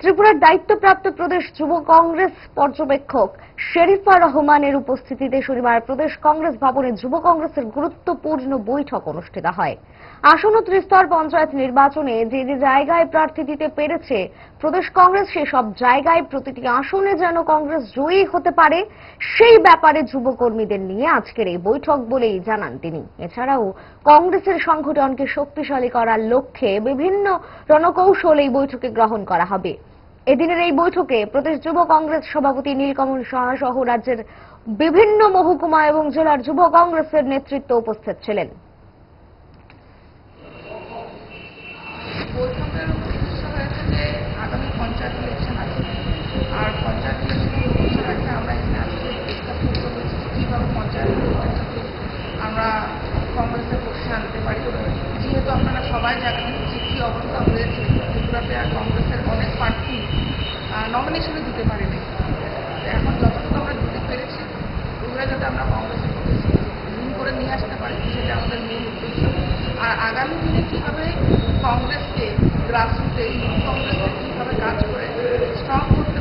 ত্রিপুরার দায়িত্বপ্রাপ্ত প্রদেশ যুব কংগ্রেস পর্যবেক্ষক শেরিফা রহমানের উপস্থিতিতে শনিবার প্রদেশ কংগ্রেস ভবনে যুব কংগ্রেসের গুরুত্বপূর্ণ বৈঠক অনুষ্ঠিত হয়। আসন্ন ত্রিস্তর পঞ্চায়েত নির্বাচনে যে যে জায়গায় প্রার্থী দিতে পেরেছে প্রদেশ কংগ্রেস সেসব জায়গায় প্রতিটি আসনে যেন কংগ্রেস জয়ী হতে পারে, সেই ব্যাপারে যুবকর্মীদের নিয়ে আজকের এই বৈঠক বলেই জানান তিনি। এছাড়াও কংগ্রেসের সংগঠনকে শক্তিশালী করার লক্ষ্যে বিভিন্ন রণকৌশল এই বৈঠকে গ্রহণ করা হবে। এদিনের এই বৈঠকে প্রদেশ যুব কংগ্রেস সভাপতি নীলকমল সাহা সহ রাজ্যের বিভিন্ন মহকুমা এবং জেলার যুব কংগ্রেসের নেতৃত্ব উপস্থিত ছিলেন বৈঠকের উদ্দেশ্য হয়েছে যে পঞ্চায়েত ইলেকশন আছে। আর পঞ্চায়েত ইলেকশন বছর আগে আমরা এখানে আসলে ডিসকাস করতে যে কীভাবে ইলেকশনটাকে আমরা কংগ্রেসের পক্ষে আনতে পারি। যেহেতু আপনারা সবাই জানেন যে কী অবস্থা হয়েছে ত্রিপুরাতে আর কংগ্রেসের অনেক প্রার্থী নমিনেশনে দিতে পারেনি। এখন যতটুকু আমরা দিতে পেরেছি, ওগুলো যাতে আমরা কংগ্রেসের পক্ষে ঋণ করে নিয়ে আসতে পারি, সেটা আমাদের মূল উদ্দেশ্য। আর আগামী দিনে কীভাবে কংগ্রেসকে গ্রাসরুটে কংগ্রেসকে কীভাবে কাজ করে